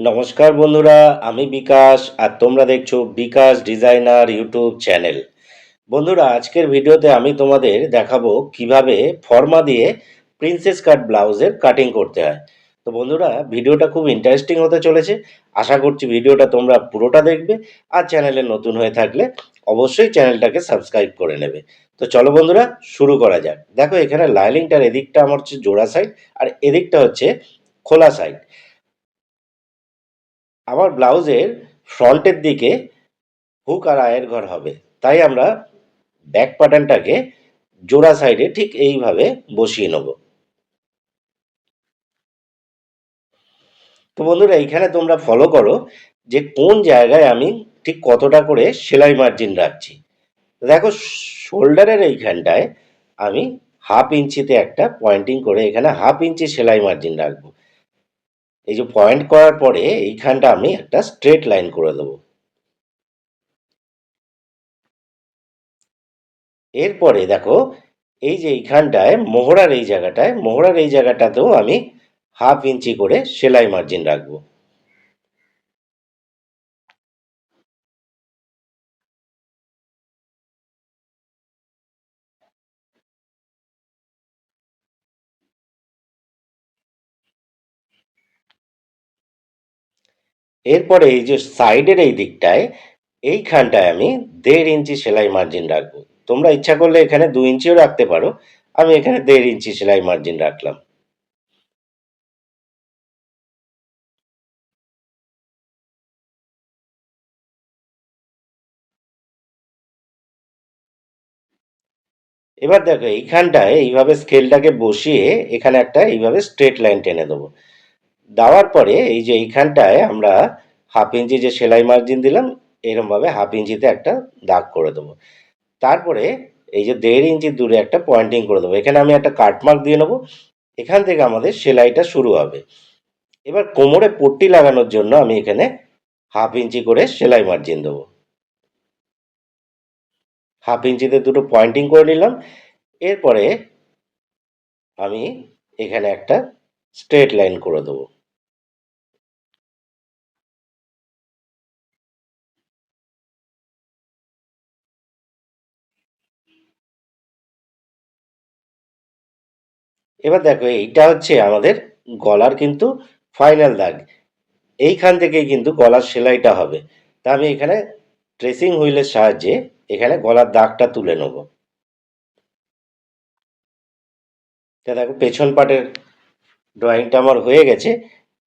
নমস্কার বন্ধুরা, আমি বিকাশ আর তোমরা দেখছ বিকাশ ডিজাইনার ইউটিউব চ্যানেল। বন্ধুরা, আজকের ভিডিওতে আমি তোমাদের দেখাবো কীভাবে ফর্মা দিয়ে প্রিন্সেস কাট ব্লাউজের কাটিং করতে হয়। তো বন্ধুরা, ভিডিওটা খুব ইন্টারেস্টিং হতে চলেছে। আশা করছি ভিডিওটা তোমরা পুরোটা দেখবে আর চ্যানেলে নতুন হয়ে থাকলে অবশ্যই চ্যানেলটাকে সাবস্ক্রাইব করে নেবে। তো চলো বন্ধুরা, শুরু করা যাক। দেখো, এখানে লাইলিংটার এদিকটা আমার হচ্ছে জোড়া সাইড আর এদিকটা হচ্ছে খোলা সাইড আমার ব্লাউজের ফ্রন্টের দিকে হুক আর আয়ের ঘর হবে। তাই আমরা ব্যাক প্যাটার্নটাকে জোড়া সাইডে ঠিক এইভাবে বসিয়ে নেব। তো বন্ধুরা, এইখানে তোমরা ফলো করো যে কোন জায়গায় আমি ঠিক কতটা করে সেলাই মার্জিন রাখছি। দেখো শোল্ডারের এইখানটায় আমি হাফ ইঞ্চিতে একটা পয়েন্টিং করে এখানে হাফ ইঞ্চি সেলাই মার্জিন রাখব। এই যে পয়েন্ট করার পরে এইখানটা আমি একটা স্ট্রেট লাইন করে দেব। এরপরে দেখো, এই যে এইখানটায়, মোহরার এই জায়গাটায়, মোহরার এই জায়গাটাতেও আমি হাফ ইঞ্চি করে সেলাই মার্জিন রাখব। এরপরে এই যে সাইডের এই দিকটায়, এইখানটায় আমি দেড় ইঞ্চি সেলাই মার্জিন রাখব। তোমরা ইচ্ছা করলে এখানে দু ইঞ্চিও রাখতে পারো। আমি এখানে দেড় ইঞ্চি সেলাই মার্জিন রাখলাম। এবার দেখো, এইখানটায় এইভাবে স্কেলটাকে বসিয়ে এখানে একটা এইভাবে স্ট্রেট লাইন টেনে দেবো। দেওয়ার পরে এই যে এইখানটায় আমরা হাফ ইঞ্চি যে সেলাই মার্জিন দিলাম, এরমভাবে হাফ ইঞ্চিতে একটা দাগ করে দেবো। তারপরে এই যে দেড় ইঞ্চি দূরে একটা পয়েন্টিং করে দেবো। এখানে আমি একটা কাটমার্ক দিয়ে নেব। এখান থেকে আমাদের সেলাইটা শুরু হবে। এবার কোমরে পট্টি লাগানোর জন্য আমি এখানে হাফ ইঞ্চি করে সেলাই মার্জিন দেবো। হাফ ইঞ্চিতে দুটো পয়েন্টিং করে নিলাম। এরপরে আমি এখানে একটা স্ট্রেট লাইন করে দেবো। এবার দেখো, এইটা হচ্ছে আমাদের গলার কিন্তু ফাইনাল দাগ। এইখান থেকেই কিন্তু গলার সেলাইটা হবে। তা আমি এখানে ট্রেসিং হুইলের সাহায্যে এখানে গলার দাগটা তুলে নেব। তা দেখো, পেছন পাটের ড্রয়িংটা আমার হয়ে গেছে।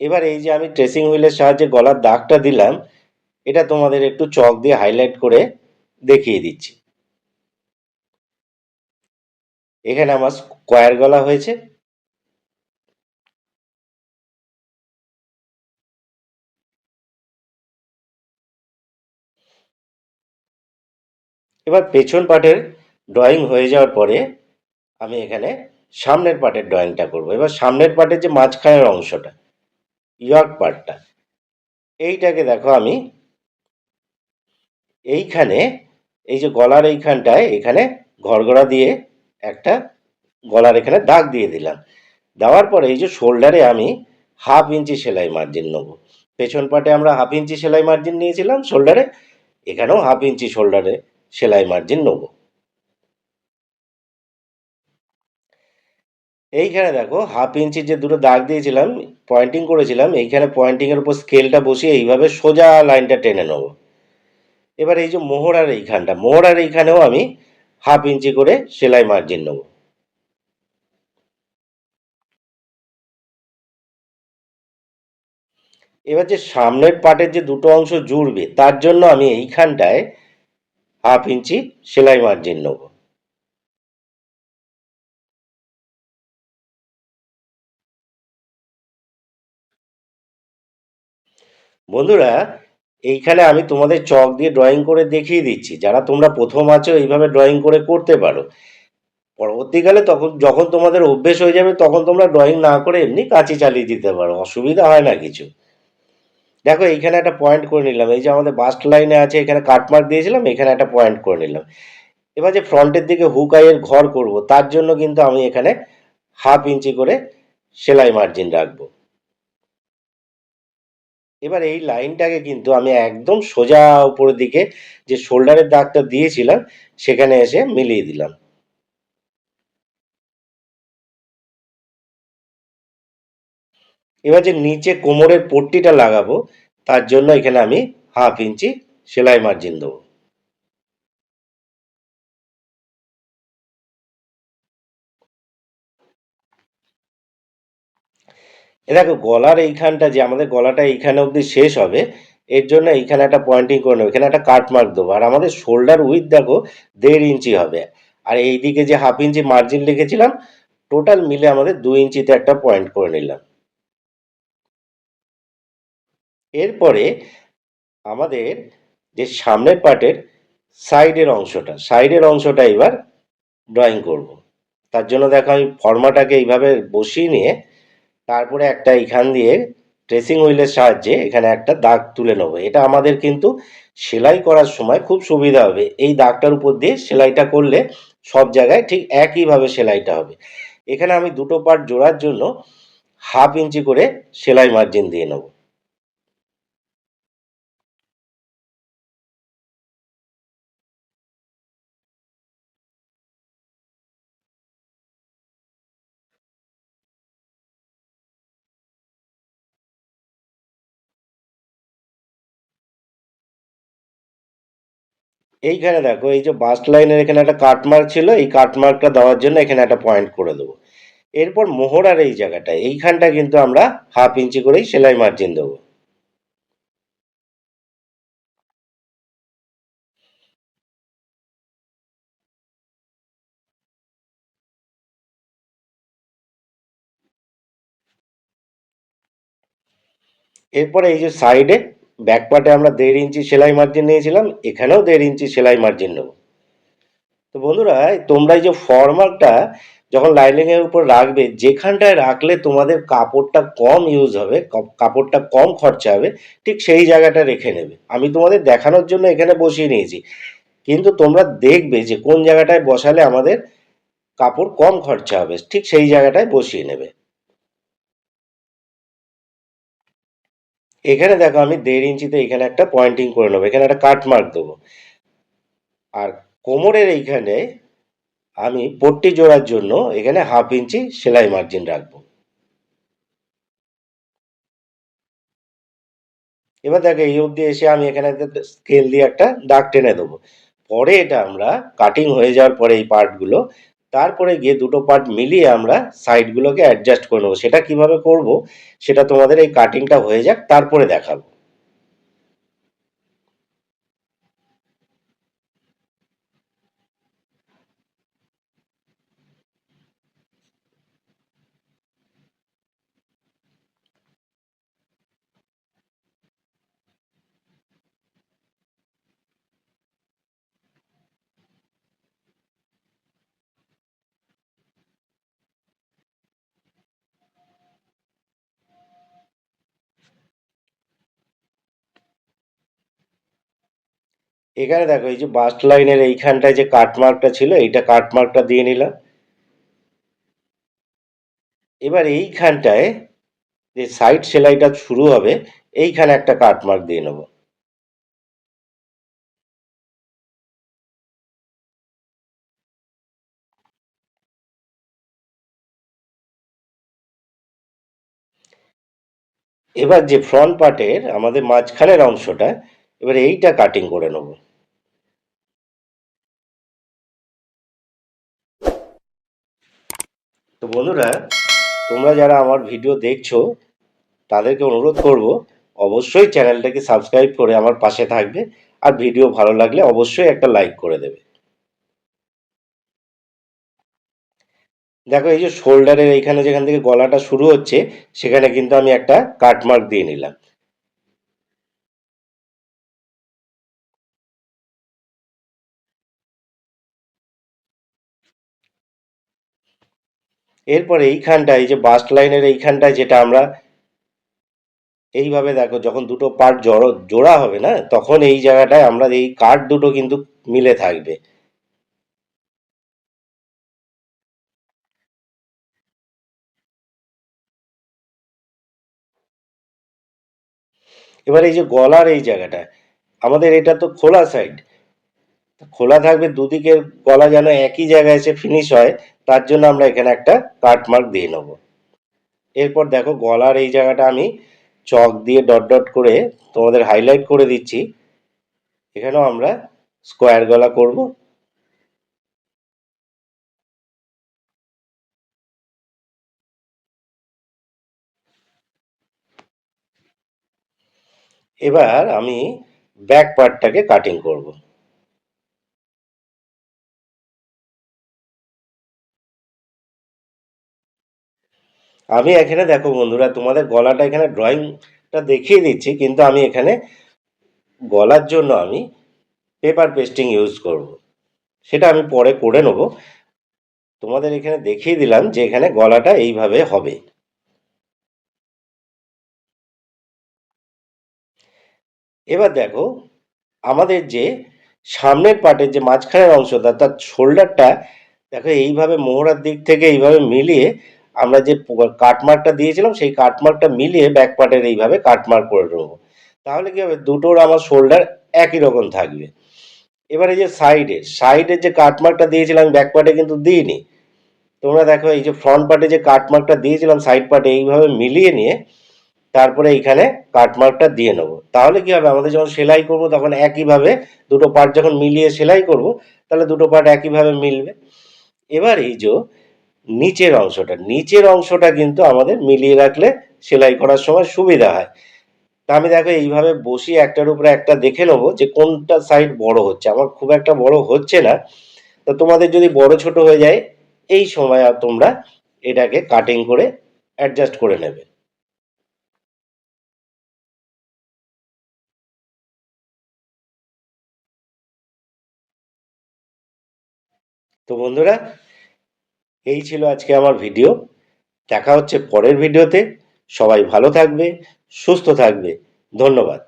এবার এই যে আমি ট্রেসিং হুইলের সাহায্যে গলার দাগটা দিলাম, এটা তোমাদের একটু চক দিয়ে হাইলাইট করে দেখিয়ে দিচ্ছি। এখানে আমার স্কোয়ার গলা হয়েছে। এবার পেছন পাটের ড্রয়িং হয়ে যাওয়ার পরে আমি এখানে সামনের পাটের ড্রয়িংটা করব। এবার সামনের পাটের যে মাঝখানের অংশটা, ইয়র্ক পার্টটা এইটাকে দেখো আমি এইখানে, এই যে গলার এইখানটায় এখানে ঘরগড়া দিয়ে একটা গলার এখানে দাগ দিয়ে দিলাম। দেওয়ার পরে এই যে শোল্ডারে আমি হাফ ইঞ্চি সেলাই মার্জিন নেব। পেছন পাটে আমরা হাফ ইঞ্চি সেলাই মার্জিন নিয়েছিলাম শোল্ডারে, এখানেও হাফ ইঞ্চি শোল্ডারে সেলাই মার্জিন নেব। এইখানে দেখো হাফ ইঞ্চি যে দুটো দাগ দিয়েছিলাম পয়েন্টিং করেছিলাম, এইখানে পয়েন্টিংয়ের উপর স্কেলটা বসিয়ে এইভাবে সোজা লাইনটা টেনে নেব। এবার এই যে মোহরার এইখানটা, মোহরার এইখানেও আমি হাফ ইঞ্চি করে সেলাই মার্জিন নেব। এবার যে সামনের পাটের যে দুটো অংশ জুড়বে, তার জন্য আমি এইখানটায় হাফ ইঞ্চি সেলাই মার্জিন নেব। বন্ধুরা এইখানে আমি তোমাদের চক দিয়ে ড্রয়িং করে দেখিয়ে দিচ্ছি। যারা তোমরা প্রথম আছো, এইভাবে ড্রয়িং করে করতে পারো। পরবর্তীকালে তখন, যখন তোমাদের অভ্যেস হয়ে যাবে, তখন তোমরা ড্রয়িং না করে এমনি কাঁচি চালিয়ে দিতে পারো। অসুবিধা হয় না কিছু। দেখো, এইখানে একটা পয়েন্ট করে নিলাম। এই যে আমাদের বাস্ট লাইনে আছে, এখানে কাটমার্ক দিয়েছিলাম, এখানে একটা পয়েন্ট করে নিলাম। এবার যে ফ্রন্টের দিকে হুক আইয়ের ঘর করব, তার জন্য কিন্তু আমি এখানে হাফ ইঞ্চি করে সেলাই মার্জিন রাখব। এবার এই লাইনটাকে কিন্তু আমি একদম সোজা উপরের দিকে যে শোল্ডারের দাগটা দিয়েছিলাম, সেখানে এসে মিলিয়ে দিলাম। এবার যে নিচে কোমরের পট্টিটা লাগাবো, তার জন্য এখানে আমি হাফ ইঞ্চি সেলাই মার্জিন দেবো। দেখো, গলার এইখানটা যে আমাদের গলাটা এইখানে অবধি শেষ হবে, এর জন্য এইখানে একটা পয়েন্টিং করে নেব। এখানে একটা কাট মার্ক দেবো। আর আমাদের শোল্ডার উইথ দেখো, দেড় ইঞ্চি হবে। আর এইদিকে যে হাফ ইঞ্চি মার্জিন লিখেছিলাম টোটাল মিলে আমাদের দু ইঞ্চিতে একটা পয়েন্ট করে নিলাম। এরপরে আমাদের যে সামনের পার্টের সাইডের অংশটা সাইডের অংশটা এবার ড্রয়িং করব। তার জন্য দেখো, আমি ফর্মাটাকে এইভাবে বসিয়ে নিয়ে তারপরে একটা এখান দিয়ে ট্রেসিং হুইলের সাহায্যে এখানে একটা দাগ তুলে নেব। এটা আমাদের কিন্তু সেলাই করার সময় খুব সুবিধা হবে। এই দাগটার উপর দিয়ে সেলাইটা করলে সব জায়গায় ঠিক একইভাবে সেলাইটা হবে। এখানে আমি দুটো পার্ট জোড়ার জন্য হাফ ইঞ্চি করে সেলাই মার্জিন দিয়ে নেব। এইখানে দেখো, এই যে বাস্ট লাইনের এখানে একটা কাটমার্ক ছিল, এই কাটমার্কটা দেওয়ার জন্য এখানে একটা পয়েন্ট করে দেবো। এরপর মোহরার এই জায়গাটা, এইখানটা কিন্তু আমরা হাফ ইঞ্চি করেই সেলাই মার্জিন দেবো। এরপরে এই যে সাইডে ব্যাক পার্টে আমরা দেড় ইঞ্চি সেলাই মার্জিন নিয়েছিলাম, এখানেও দেড় ইঞ্চি সেলাই মার্জিন নেব। তো বন্ধুরা তোমরা যে ফর্মালটা যখন লাইনিংয়ের উপর রাখবে, যেখানটায় রাখলে তোমাদের কাপড়টা কম ইউজ হবে কাপড়টা কম খরচা হবে, ঠিক সেই জায়গাটা রেখে নেবে। আমি তোমাদের দেখানোর জন্য এখানে বসিয়ে নিয়েছি। কিন্তু তোমরা দেখবে যে কোন জায়গাটায় বসালে আমাদের কাপড় কম খরচা হবে, ঠিক সেই জায়গাটায় বসিয়ে নেবে। এখানে দেখো আমি দেড় ইঞ্চিতে এখানে একটা পয়েন্টিং করে নেব, এখানে একটা কাট মার্ক দেবো। আর কোমরের এইখানে আমি পট্টি জোড়ার জন্য এখানে হাফ ইঞ্চি সেলাই মার্জিন রাখব। এবার দেখো এই অবধি এসে আমি এখানে স্কেল দিয়ে একটা দাগ টেনে দেবো। পরে এটা আমরা কাটিং হয়ে যাওয়ার পরে এই পার্টগুলো তারপরে গিয়ে দুটো পার্ট মিলিয়ে আমরা সাইডগুলোকে অ্যাডজাস্ট করে নেব। সেটা কীভাবে করব, সেটা তোমাদের এই কাটিংটা হয়ে যাক, তারপরে দেখাবো। এখানে দেখো, এই যে বাস্ট লাইনের এইখানটায় যে কাটমার্কটা ছিল, এইটা কাটমার্কটা দিয়ে নিলাম। এবার এইখানটায় যে সাইড সেলাইটা শুরু হবে, এইখানে একটা কাটমার্ক দিয়ে নেব। এবার যে ফ্রন্ট পার্টের আমাদের মাঝখানের অংশটা, এবার এইটা কাটিং করে নেব। তো বন্ধুরা, তোমরা যারা আমার ভিডিও দেখছ, তাদেরকে অনুরোধ করব, অবশ্যই চ্যানেলটাকে সাবস্ক্রাইব করে আমার পাশে থাকবে, আর ভিডিও ভালো লাগলে অবশ্যই একটা লাইক করে দেবে। দেখো, এই যে শোল্ডারের এইখানে যেখান থেকে গলাটা শুরু হচ্ছে, সেখানে কিন্তু আমি একটা কাটমার্ক দিয়ে নিলাম। এরপর এইখানটায়, এই যে বাস্ট লাইনের এইখানটায় যেটা আমরা এইভাবে দেখো, যখন দুটো পার্ট জড়ো, জোড়া হবে না, তখন এই জায়গাটায় আমরা এই কাঠ দুটো কিন্তু মিলে থাকবে। এবার এই যে গলার এই জায়গাটা আমাদের এটা তো খোলা সাইড খোলা থাকবে দুদিকের গলা যেন একই জায়গায় এসে ফিনিশ হয়, তার জন্য আমরা এখানে একটা কাট মার্ক দিয়ে নেব। এরপর দেখো গলার এই জায়গাটা আমি চক দিয়ে ডট ডট করে তোমাদের হাইলাইট করে দিচ্ছি। এখানেও আমরা স্কোয়ার গলা করব। এবার আমি ব্যাক পার্টটাকে কাটিং করব। আমি এখানে দেখো বন্ধুরা, তোমাদের গলাটা এখানে ড্রয়িংটা দেখিয়ে দিচ্ছি, কিন্তু আমি এখানে গলার জন্য আমি পেপার পেস্টিং ইউজ করব। সেটা আমি পরে করে নেব। তোমাদের এখানে দেখিয়ে দিলাম যে এখানে গলাটা এইভাবে হবে। এবার দেখো, আমাদের যে সামনের পার্টের যে মাঝখানের অংশটা তার শোল্ডারটা দেখো এইভাবে মোহরার দিক থেকে এইভাবে মিলিয়ে আমরা যে কাটমার্কটা দিয়েছিলাম, সেই কাটমার্কটা মিলিয়ে ব্যাক পার্টের এইভাবে কাটমার্ক করে নেব তাহলে কি হবে? দুটোর আমার শোল্ডার একই রকম থাকবে। এবার এই যে সাইডে সাইডের যে কাটমার্কটা দিয়েছিলাম ব্যাক পার্টে কিন্তু দিইনি। তোমরা দেখো, এই যে ফ্রন্ট পার্টে যে কাটমার্কটা দিয়েছিলাম সাইড পার্টে এইভাবে মিলিয়ে নিয়ে তারপরে এইখানে কাটমার্কটা দিয়ে নেব। তাহলে কি হবে? আমাদের যখন সেলাই করব, তখন একইভাবে দুটো পার্ট যখন মিলিয়ে সেলাই করব, তাহলে দুটো পার্ট একইভাবে মিলবে। এবার এই যে নিচের অংশটা নিচের অংশটা কিন্তু আমাদের মিলিয়ে রাখলে সেলাই করার সময় সুবিধা হয়। তা আমি দেখো এইভাবে বসিয়ে একটার উপরে একটা দেখে নেব যে কোনটা সাইড বড় হচ্ছে। আমার খুব একটা বড় হচ্ছে না। তো তোমাদের যদি বড় ছোট হয়ে যায়, এই সময় আর তোমরা এটাকে কাটিং করে অ্যাডজাস্ট করে নেবে। তো বন্ধুরা এই ছিল আজকে আমার ভিডিও। দেখা হচ্ছে পরের ভিডিওতে। সবাই ভালো থাকবে, সুস্থ থাকবে। ধন্যবাদ।